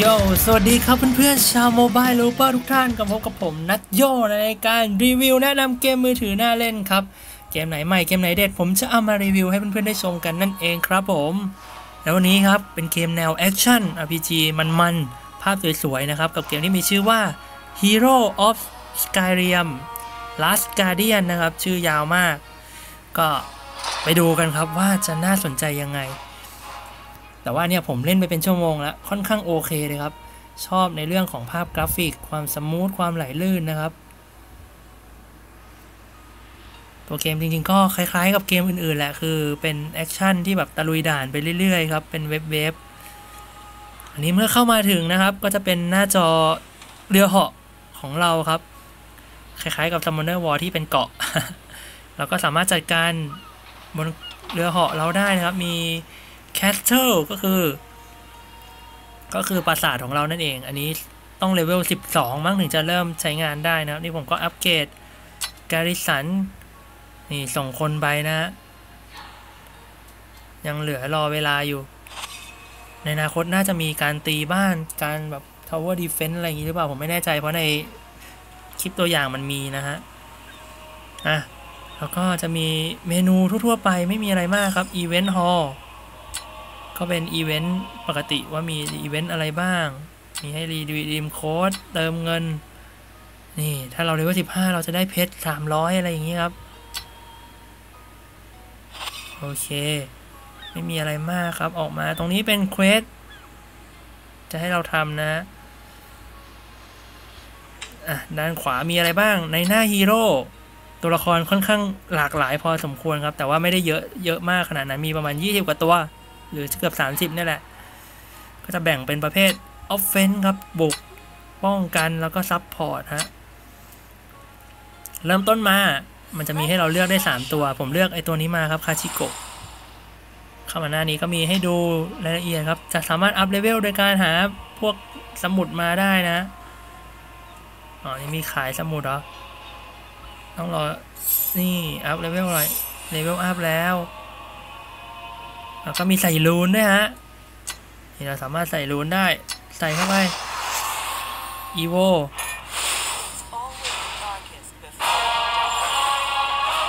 โย สวัสดีครับเพื่อนๆ ชาวโมบายลูเปอร์ทุกท่านกับพบกับผมนัดโยในรายการรีวิวแนะนำเกมมือถือหน่าเล่นครับ เกมไหนใหม่เกมไหนเด็ดผมจะเอามารีวิวให้เพื่อนๆ ได้ชมกันนั่นเองครับผม แล้ววันนี้ครับเป็นเกมแนวแอคชั่น RPG มันๆ ภาพสวยๆ นะครับ กับเกมที่มีชื่อว่า Hero of Skyrim Last Guardian นะครับ ชื่อยาวมาก ก็ไปดูกันครับว่าจะน่าสนใจยังไง แต่ว่าเนี่ยผมเล่นไปเป็นชั่วโมงแล้วค่อนข้างโอเคเลยครับ ชอบในเรื่องของภาพกราฟิก ความสมูทความไหลลื่นนะครับ ตัวเกมจริงๆ ก็คล้ายๆ กับเกมอื่นๆแหละคือเป็นแอคชั่นที่แบบตะลุยด่านไปเรื่อยๆครับเป็นเว็บเว็บอันนี้เมื่อเข้ามาถึงนะครับ ก็จะเป็นหน้าจอเรือเหาะของเราครับ คล้ายๆกับ Summoner War ที่เป็นเกาะเราก็สามารถจัดการบนเรือเหาะเราได้นะครับ มี Castle ก็คือ ก็คือปราสาทของเรานั่นเอง อันนี้ต้องเลเวล 12 มั้งถึงจะเริ่มใช้งานได้นะครับ นี่ผมก็อัปเกรดการิสันนี่ส่งคนไปนะ ยังเหลือรอเวลาอยู่ ในอนาคตน่าจะมีการตีบ้านการแบบ Tower Defense อะไรอย่างนี้หรือเปล่า ผมไม่แน่ใจเพราะในคลิปตัวอย่างมันมีนะฮะ อะ แล้วก็จะมีเมนูทั่วๆไปไม่มีอะไรมากครับ Event Hall ก็เป็นอีเวนต์ปกติว่ามีอีเวนต์อะไรบ้าง มีให้รีดีมโค้ดเติมเงิน นี่ ถ้าเราเลเวลสิบห้าเราจะได้เพชรสามร้อยอะไรอย่างนี้ครับ โอเค ไม่มีอะไรมากครับออกมาตรงนี้เป็นเควสจะให้เราทำนะอะด้านขวามีอะไรบ้างในหน้าฮีโร่ตัวละครค่อนข้างหลากหลายพอสมควรครับ แต่ว่าไม่ได้เยอะเยอะมากขนาดนั้นมีประมาณ 20 กว่าตัว หรือเกือบ 30นี่ยแหละ ก็จะแบ่งเป็นประเภท offense ครับบุกป้องกันแล้วก็ support ฮะเริ่มต้นมามันจะมีให้เราเลือกได้ 3 ตัว ผมเลือกไอตัวนี้มาครับคาชิโกะเข้ามาหน้านี้ก็มีให้ดูรายละเอียดครับ จะสามารถอัพเลเวลโดยการหาพวกสมุดมาได้นะ อ๋อ นี่มีขายสมุดเหรอ ต้องรอ นี่ อัพเลเวลหน่อยเลเวลอัพแล้ว แล้วก็มีใส่รูนด้วยฮะนี่เราสามารถใส่รูนได้ ใส่เข้าไปอีโว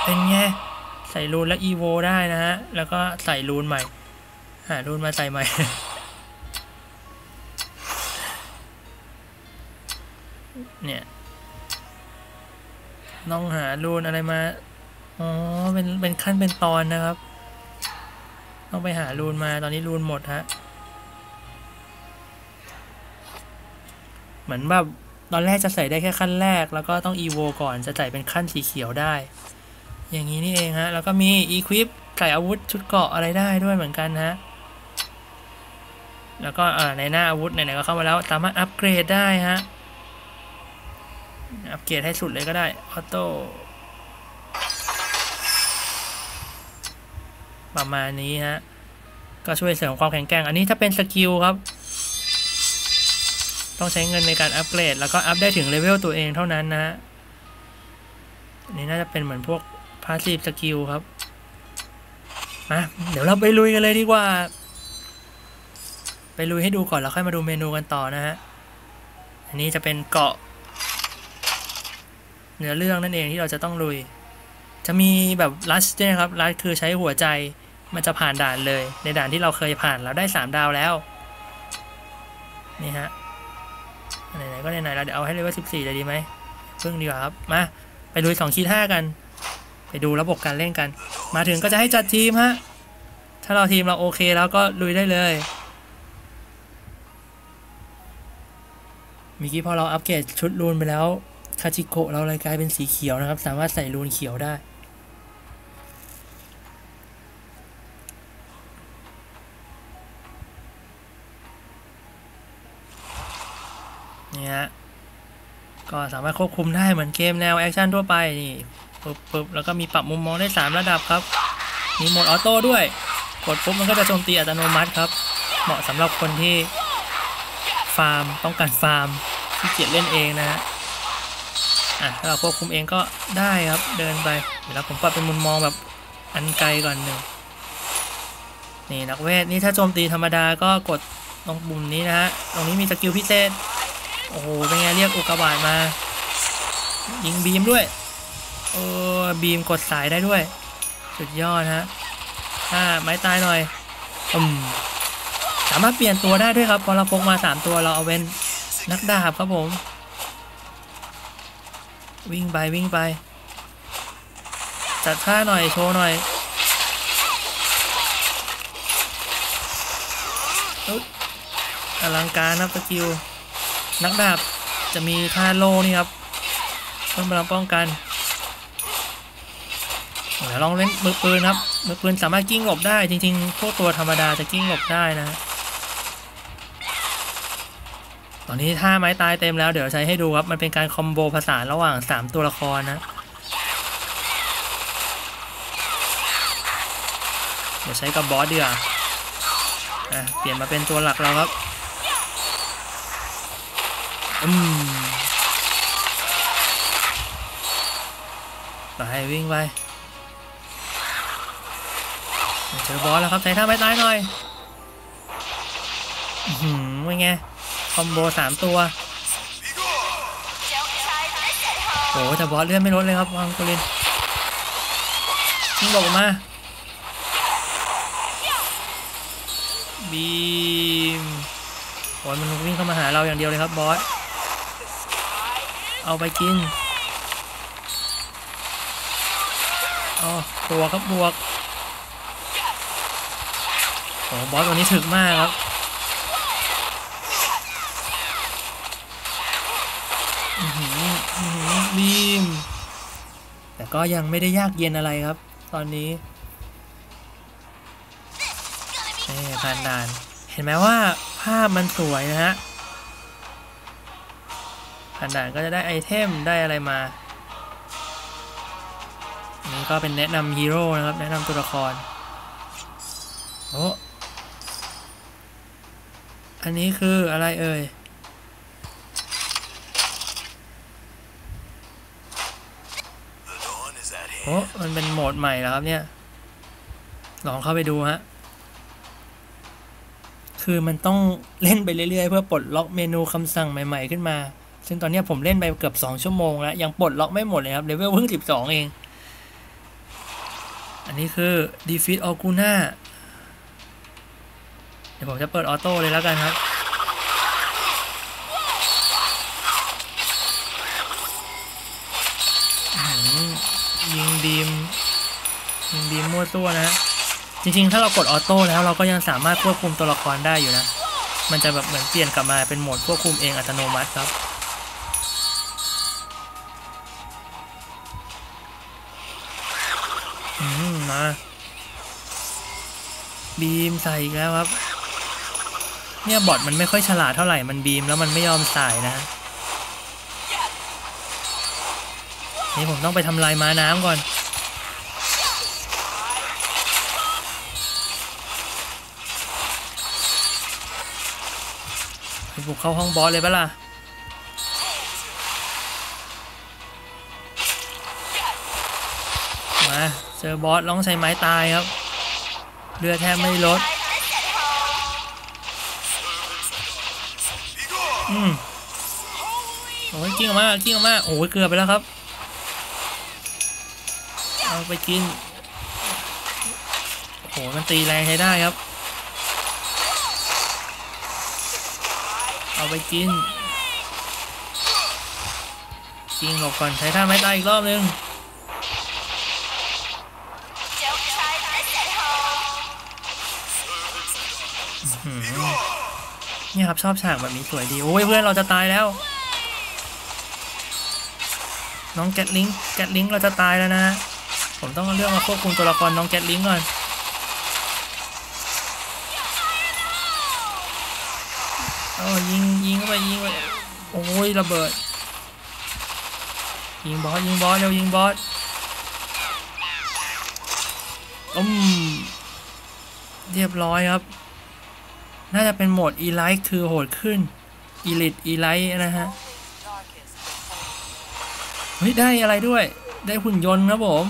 เป็นไงใส่รูนและอีโวได้นะฮะ แล้วก็ใส่รูนใหม่ หารูนมาใส่ใหม่ เนี่ยต้องหารูนอะไรมา อ๋อ เป็น เป็นขั้นเป็นตอนนะครับ ต้องไปหารูนมาตอนนี้รูนหมดฮะ เหมือนแบบตอนแรกจะใส่ได้แค่ขั้นแรก แล้วก็ต้องอีโวก่อนจะใส่เป็นขั้นสีเขียวได้ อย่างนี้นี่เองฮะ แล้วก็มีอีควิปใส่อาวุธชุดเกาะอะไรได้ด้วยเหมือนกันฮะ แล้วก็ในหน้าอาวุธไหนๆก็เข้ามาแล้วสามารถอัปเกรดได้ฮะ อัปเกรดให้สุดเลยก็ได้ ออโต้ ประมาณนี้ฮะ ก็ช่วยเสริมความแข็งแกร่ง อันนี้ถ้าเป็นสกิลครับ ต้องใช้เงินในการอัปเกรด แล้วก็อัพได้ถึงเลเวลตัวเองเท่านั้นนะฮะนนี้น่าจะเป็นเหมือนพวกพาสซีฟสกิลครับ มาเดี๋ยวเราไปลุยกันเลยดีกว่า ไปลุยให้ดูก่อนแล้วค่อยมาดูเมนูกันต่อนะฮะ อันนี้จะเป็นเกาะเนื้อเรื่องนั่นเองที่เราจะต้องลุย จะมีแบบลัชด้วยนะครับลัชคือใช้หัวใจมันจะผ่านด่านเลย ในด่านที่เราเคยผ่านเราได้ 3 ดาวแล้ว นี่ฮะไหนๆก็ไหนๆเราเดี๋ยวเอาให้เลเวล14 เลยดีไหมเพิ่งดีกว่าครับ มา ไปลุย2คีท่ากัน ไปดูระบบการเล่นกัน มาถึงก็จะให้จัดทีมฮะ ถ้าเราทีมเราโอเคแล้วก็ลุยได้เลยเมื่อกี้พอเราอัปเกรดชุดรูนไปแล้วคาชิโกะเราเลยกลายเป็นสีเขียวนะครับ สามารถใส่รูนเขียวได้ ก็สามารถควบคุมได้เหมือนเกมแนวแอคชั่นทั่วไปนี่ปึ๊บปึ๊บแล้วก็มีปรับมุมมองได้ 3 ระดับครับ มีโหมดออโต้ด้วย กดปุ๊บมันก็จะโจมตีอัตโนมัติครับ เหมาะสำหรับคนที่ฟาร์มต้องการฟาร์มที่เกียจเล่นเองนะฮะอะถ้าเราควบคุมเองก็ได้ครับเดินไปเดี๋ยวผมปรับเป็นมุมมองแบบอันไกลก่อนหนึ่งนี่นักเวทนี่ถ้าโจมตีธรรมดาก็กดตรงปุ่มนี้นะฮะตรงนี้มีสกิลพิเศษ โอ้โหเป็นไงเรียกอุกกาบาตมา ยิงบีมด้วยโอ้บีมกดสายได้ด้วย สุดยอดฮะถ้าไม้ตายหน่อยอืมสามารถเปลี่ยนตัวได้ด้วยครับพอเราพกมาสามตัวเราเอาเป็นนักดาบครับผม วิ่งไปวิ่งไป จัดท่าหน่อยโชว์หน่อยอุ๊ยอลังการครับสกิล นักดาบจะมีท่าโลนี่ครับเพิ่มพลังป้องกันเดี๋ยวลองเล่นมือปืนครับมือปืนสามารถกิ้งหลบได้จริงๆพวกตัวธรรมดาจะกิ้งหลบได้นะ ตอนนี้ท่าไม้ตายเต็มแล้วเดี๋ยวใช้ให้ดูครับ มันเป็นการคอมโบผสานระหว่าง 3 ตัวละครนะ เดี๋ยวใช้กับบอสเดีกว่าอะเปลี่ยนมาเป็นตัวหลักเราครับ วิ่งไปเจอบอสแล้วครับใช้ท่าไม้ตายหน่อยหือเป็นไง คอมโบสามตัวโอ้แต่บอสเลื่อนไม่ลดเลยครับวังกุลินยิงหลบอกมาบีมโอ้ยมันวิ่งเข้ามาหาเราอย่างเดียวเลยครับบอส เอาไปกิน อ๋อบวกครับบวกโอ้บอสตัวนี้ถึกมากครับอื้อหืออื้อหือบีม แต่ก็ยังไม่ได้ยากเย็นอะไรครับ ตอนนี้นี่ผ่านด่าน เห็นไหมว่าภาพมันสวยนะฮะผ่านด่านก็จะได้ไอเทมได้อะไรมา นี่ก็เป็นแนะนำฮีโร่นะครับ แนะนำตัวละครโอ้อันนี้คืออะไรเอ่ยโอ้มันเป็นโหมดใหม่แล้วครับเนี่ย ลองเข้าไปดูฮะ คือมันต้องเล่นไปเรื่อยๆ เพื่อปลดล็อกเมนูคำสั่งใหม่ๆขึ้นมา ซึ่งตอนนี้ผมเล่นไปเกือบ 2 ชั่วโมงแล้ว ยังปลดล็อกไม่หมดเลยครับเลเวลเพิ่ง 12 เอง อันนี้คือ defeat o g u n a เดี๋ยวผมจะเปิดออโต้เลยแล้วกันครับ ยิงบีม ยิงบีมมั่วตัวนะ จริงๆ ถ้าเรากดออโต้แล้วเราก็ยังสามารถควบคุมตัวละครได้อยู่นะ มันจะแบบเหมือนเปลี่ยนกลับมาเป็นโหมดควบคุมเองอัตโนมัติครับ มมาบีมใส่อีกแล้วครับ เนี่ยบอทมันไม่ค่อยฉลาดเท่าไหร่มันบีมแล้วมันไม่ยอมใส่นะนี่ผมต้องไปทำลายม้าน้ำก่อน ไปบุกเข้าห้องบอสเลยปะล่ะ เจอบอสร้องใช้ไม้ตายครับ เรือแทบไม่ลด อืมโอ้ยกิ้งออกมากิ้งออกมาโอ้ยเกือบไปแล้วครับ เอาไปกินโอ้โหมันตีแรงใช้ได้ครับ เอาไปกินกินหลบก่อนใช้ท่าไม้ตายอีกรอบนึง นี่ครับชอบฉากแบบนี้สวยดี โอ้ยเพื่อนเราจะตายแล้ว น้องแกตลิงแกตลิงเราจะตายแล้วนะ ผมต้องเอาเรื่องมาควบคุมตัวละครน้องแกตลิงก่อนโอ้ยิงยิงเข้าไปยิงไปโอ้ยระเบิด ยิงบอสยิงบอสเร็วยิงบอสอืมเรียบร้อยครับ น่าจะเป็นโหมด e l i t e คือโหดขึ้น elite e l i t e นะฮะ เฮ้ย ได้อะไรด้วย ได้หุ่นยนต์ครับผม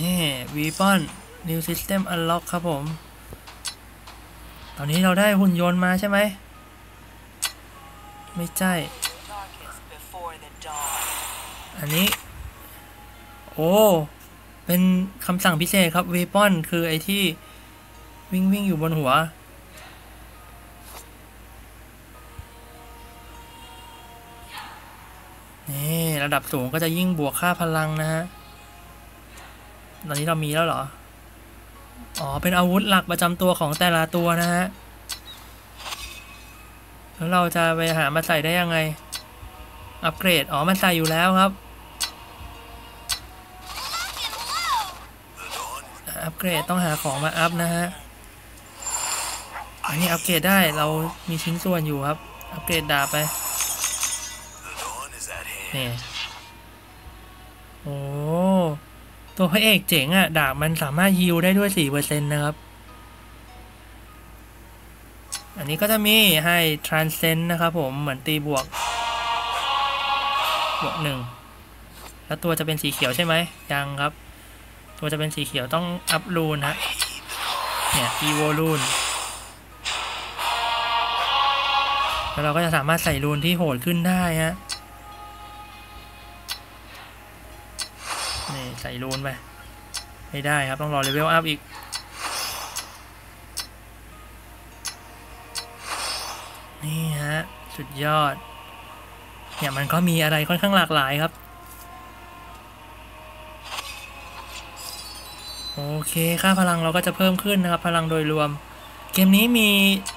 นี่วีปอน new system unlock ครับผม ตอนนี้เราได้หุ่นยนต์มาใช่ไหม ไม่ใช่ อันนี้ โอ้ เป็นคำสั่งพิเศษครับเวปอนคือไอที่วิ่งวิ่งอยู่บนหัว นี่ ระดับสูงก็จะยิ่งบวกค่าพลังนะฮะ ตอนนี้เรามีแล้วเหรอ อ๋อ เป็นอาวุธหลักประจำตัวของแต่ละตัวนะฮะ แล้วเราจะไปหามาใส่ได้ยังไง อัปเกรด อ๋อ มันใส่อยู่แล้วครับ อัป เกรดต้องหาของมาอัพนะฮะ อันนี้อัปเกรดได้เรามีชิ้นส่วนอยู่ครับ อัปเกรดดาบไปนี่โอ้ตัวพระเอกเจ๋งอะ่ะดาบมันสามารถยิวได้ด้วยสี่เปอร์เซ็นต์นะครับ อันนี้ก็จะมีให้ transcend นะครับผมเหมือนตีบวก บวกหนึ่งแล้วตัวจะเป็นสีเขียวใช่ไหมยังครับ ตัวจะเป็นสีเขียวต้องอัพรูนฮะเนี่ย evo รูนแล้วเราก็จะสามารถใส่รูนที่โหดขึ้นได้ฮะนี่ใส่รูนไปไม่ได้ครับต้องรอเลเวลอัพอีกนี่ฮะสุดยอดเนี่ยมันก็มีอะไรค่อนข้างหลากหลายครับ โอเคค่าพลังเราก็จะเพิ่มขึ้นนะครับ พลังโดยรวม เกมนี้มี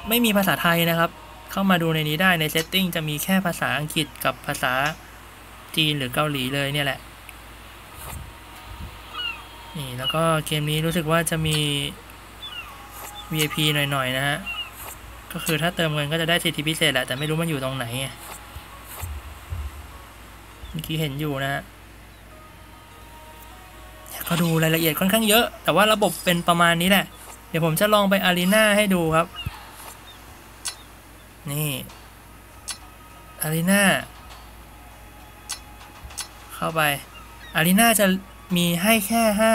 ไม่มีภาษาไทยนะครับ เข้ามาดูในนี้ได้ในเซตติ้งจะมีแค่ภาษาอังกฤษกับภาษาจีนหรือเกาหลีเลยเนี่ยแหละนี่แล้วก็เกมนี้รู้สึกว่าจะมี VIP หน่อยๆนะฮะก็คือถ้าเติมเงินก็จะได้สิทธิพิเศษแหละแต่ไม่รู้มันอยู่ตรงไหนเมื่อกี้เห็นอยู่นะฮะ ก็ดูรายละเอียดค่อนข้างเยอะ แต่ว่าระบบเป็นประมาณนี้แหละ เดี๋ยวผมจะลองไปอารีนาให้ดูครับ นี่อารีนาเข้าไปอารีนาจะมีให้แค่ห้า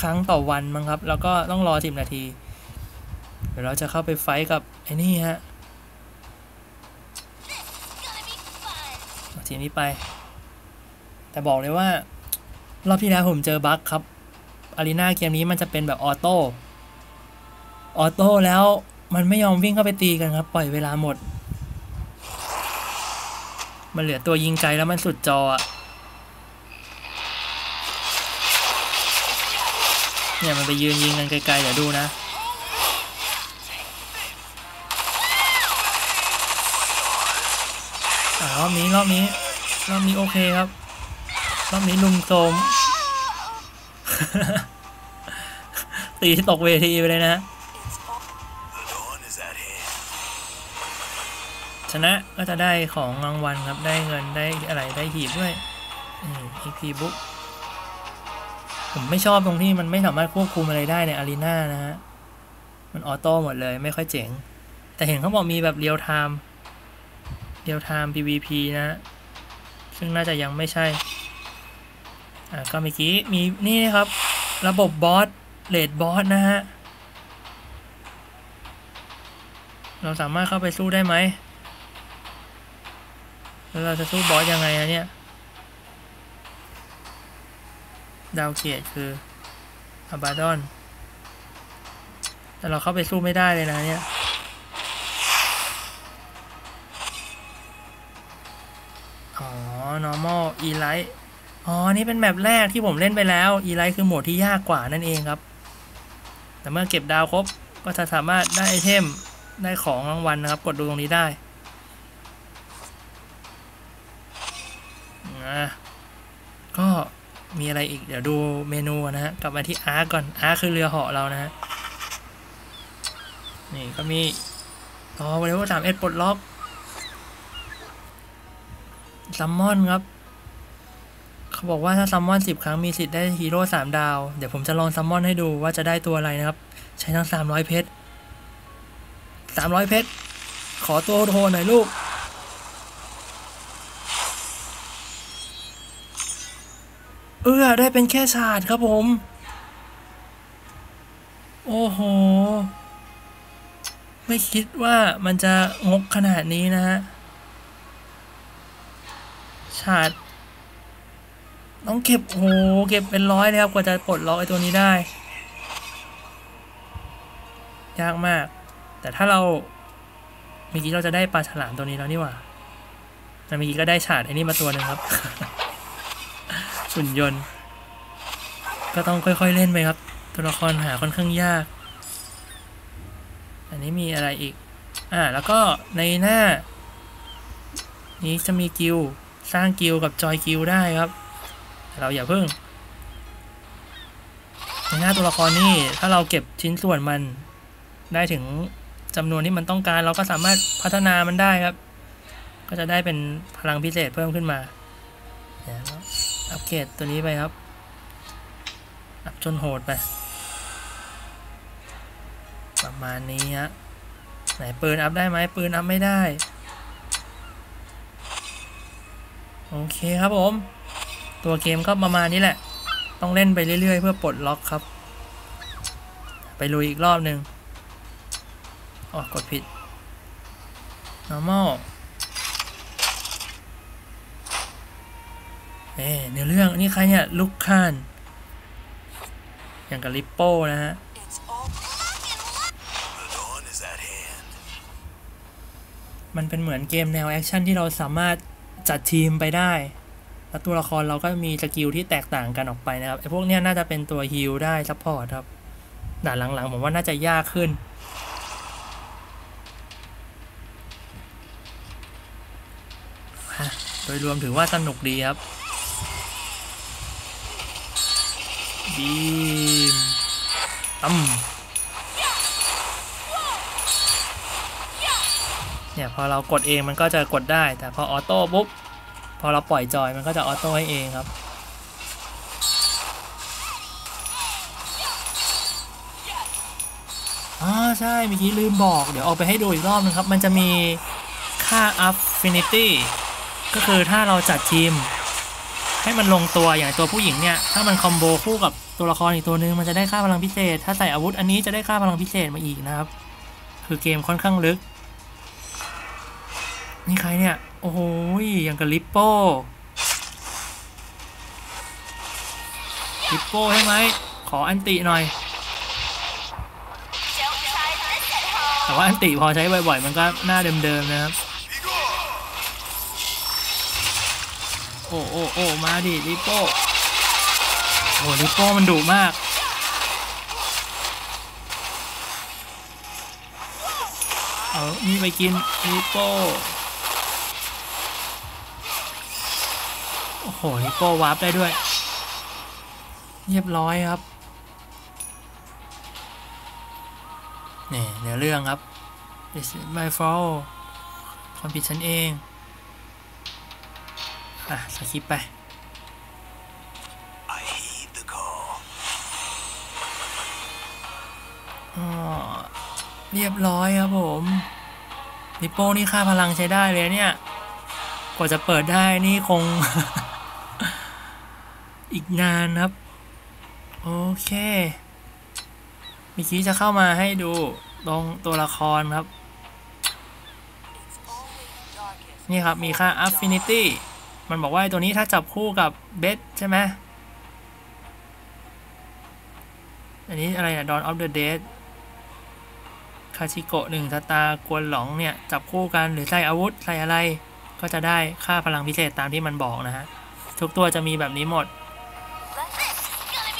ครั้งต่อวันมั้งครับ แล้วก็ต้องรอสิบนาที เดี๋ยวเราจะเข้าไปไฟท์กับไอ้นี่ฮะทีนี้ไป แต่บอกเลยว่า รอบที่แล้วผมเจอบั๊กครับอารีนาเกมนี้มันจะเป็นแบบออโต้ออโต้แล้วมันไม่ยอมวิ่งเข้าไปตีกันครับ ปล่อยเวลาหมด มันเหลือตัวยิงไกลแล้วมันสุดจออะเนี่ยมันไปยืนยิงกันไกลๆเดี๋ยวดูนะ รอบนี้รอบนี้ รอบนี้โอเคครับ รอบนี้ลุมโทมตีตกเวทีไปเลยนะ ชนะก็จะได้ของรางวัลครับ ได้เงินได้อะไรได้หีบด้วยนี่ EP book ผมไม่ชอบตรงที่มันไม่สามารถควบคุมอะไรได้ในอารีนานะฮะ มันออโต้หมดเลยไม่ค่อยเจ๋ง แต่เห็นเขาบอกมีแบบเรียลไทม์เรียลไทม์ PVP นะ ซึ่งน่าจะยังไม่ใช่ อ่าก็เมื่อกี้มีนี่ครับ ระบบบอสเลดบอสนะฮะ เราสามารถเข้าไปสู้ได้ไหมแล้วเราจะสู้บอสยังไงอะเนี่ย ดาวเกียรคืออาบาดอน แต่เราเข้าไปสู้ไม่ได้เลยนะเนี่ยอ๋อ normal e l i t e อ๋อ นี่เป็นแมปแรกที่ผมเล่นไปแล้ว e l i t e คือโหมดที่ยากกว่านั่นเองครับ แต่เมื่อเก็บดาวครบก็จะสามารถได้ไอเทมได้ของรางวัลนะครับ กดดูตรงนี้ได้อะก็มีอะไรอีก เดี๋ยวดูเมนูนะฮะ กลับมาที่อาร์ก่อน อาร์คือเรือเหาะเรานะฮะ นี่ก็มีอ๋อวันนี้ว่าสามเอ็ดปลดล็อกซัมมอนครับ เขาบอกว่าถ้าซัมมอนสิบครั้งมีสิทธิ์ได้ฮีโร่สามดาว เดี๋ยวผมจะลองซัมมอนให้ดูว่าจะได้ตัวอะไรนะครับ ใช้ทั้งสามร้อยเพชรสามร้อยเพชร ขอตัวโทรหน่อยลูก เออได้เป็นแค่ฉาดครับผม โอ้โห ไม่คิดว่ามันจะงกขนาดนี้นะฮะฉาด ต้องเก็บโอ้โหเก็บเป็นร้อยเลยครับ กว่าจะปลดล็อกไอ้ตัวนี้ได้ ยากมาก แต่ถ้าเราเมื่อกี้เราจะได้ปลาฉลามตัวนี้แล้วนี่หว่าแต่เมื่อกี้ก็ได้ฉาดไอ้นี่มาตัวหนึ่งครับหุ่นยนต์ ก็ต้องค่อยๆเล่นไปครับ ตัวละครหาค่อนข้างยาก อันนี้มีอะไรอีก อ่า แล้วก็ในหน้า นี้จะมีกิลสร้างกิลกับจอยกิลได้ครับ เราอย่าเพิ่งในหน้าตัวละครนี่ถ้าเราเก็บชิ้นส่วนมันได้ถึงจำนวนที่มันต้องการ เราก็สามารถพัฒนามันได้ครับ ก็จะได้เป็นพลังพิเศษเพิ่มขึ้นมาอัปเกรดตัวนี้ไปครับ อัพจนโหดไป ประมาณนี้ฮะไหนปืนอัพได้ไหมปืนอัพไม่ได้ โอเคครับผม ตัวเกมก็ประมาณนี้แหละ ต้องเล่นไปเรื่อยๆ เพื่อปลดล็อกครับ ไปลุยอีกรอบหนึ่งอ๋อกดผิด normal เอ๊ะเนื้อเรื่องนี่ใครเนี่ยลุกคาน อย่างกับลิปโป้นะฮะมันเป็นเหมือนเกมแนวแอคชั่นที่เราสามารถจัดทีมไปได้ แล้วตัวละครเราก็มีสกิลที่แตกต่างกันออกไปนะครับไอ้พวกเนี้ยน่าจะเป็นตัวฮิลได้ซัพพอร์ตครับด่านหลังๆ ผมว่าน่าจะยากขึ้น โดยรวมถือว่าสนุกดีครับบีมตั้มเนี่ยพอเรากดเองมันก็จะกดได้ แต่พอออโต้ปุ๊บ พอเราปล่อยจอยมันก็จะออโต้ให้เองครับ อ๋อใช่เมื่อกี้ลืมบอก เดี๋ยวเอาไปให้ดูอีกรอบนึงครับ มันจะมีค่า Affinity ก็คือถ้าเราจัดทีม ให้มันลงตัวอย่างตัวผู้หญิงเนี่ย ถ้ามันคอมโบคู่กับตัวละครอีกตัวหนึงมันจะได้ค่าพลังพิเศษ ถ้าใส่อาวุธอันนี้จะได้ค่าพลังพิเศษมาอีกนะครับ คือเกมค่อนข้างลึก นี่ใครเนี่ย โอ้โหย่างกับลิปโป้ลิปโป้ใช่ไหม ขออันติหน่อย แต่ว่าอันติพอใช้บ่อยๆ มันก็หน้าเดิมๆนะครับ โอ้โอ้โอ้มาดิลิปโป้โอ้ลิปโป้มันดุมากเอานี่ไปกินลิปโป้ อ้โหลิปโป้วาร์ปได้ด้วย เรียบร้อยครับนี่เนื้อเรื่องครับ This is my fault ความผิดฉันเอง อะสคิปไป I heed the call. อ๋อเรียบร้อยครับผมลิปโป้นี่ค่าพลังใช้ได้เลยเนี่ย กว่าจะเปิดได้นี่คง อีกนานครับ โอเคเมื่อกี้จะเข้ามาให้ดูตรงตัวละครครับ นี่ครับ มีค่า Affinity มันบอกว่าตัวนี้ถ้าจับคู่กับเบสใช่ไหมอันนี้อะไรอะ Dawn of the Dead คาชิโกะหนึ่งสตากวนหลงเนี่ย จับคู่กันหรือใส่อาวุธใส่อะไร ก็จะได้ค่าพลังพิเศษตามที่มันบอกนะฮะ ทุกตัวจะมีแบบนี้หมด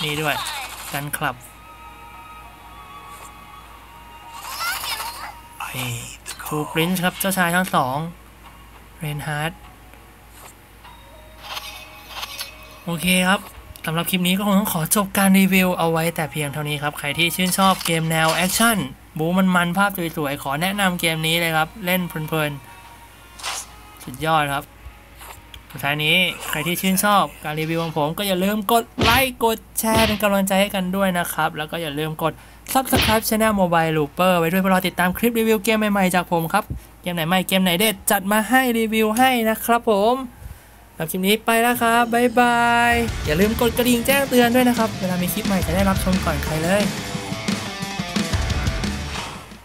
นี่ด้วย กันคลับนี่ทูปรินซ์ครับ เจ้าชายทั้งสองเรนฮาร์ดโอเคครับสำหรับคลิปนี้ก็คงต้องขอจบการรีวิวเอาไว้แต่เพียงเท่านี้ครับ ใครที่ชื่นชอบเกมแนวแอคชั่นบูมันมันภาพสวยๆ ขอแนะนำเกมนี้เลยครับ เล่นเพลินๆ สุดยอดครับ สุดท้ายนี้ใครที่ชื่นชอบการรีวิวของผมก็อย่าลืมกดไลค์กดแชร์เป็นกำลังใจให้กันด้วยนะครับ แล้วก็อย่าลืมกด Subscribe Channel Mobile Looper ไว้ด้วยเพื่อรอติดตามคลิปรีวิวเกมใหม่ๆจากผมครับ เกมไหนใหม่เกมไหนเด็ดจัดมาให้รีวิวให้นะครับผมไปรับคลิปนี้ไปแล้วครับบ๊ายบาย อย่าลืมกดกระดิ่งแจ้งเตือนด้วยนะครับ เวลามีคลิปใหม่จะได้รับชมก่อนใครเลย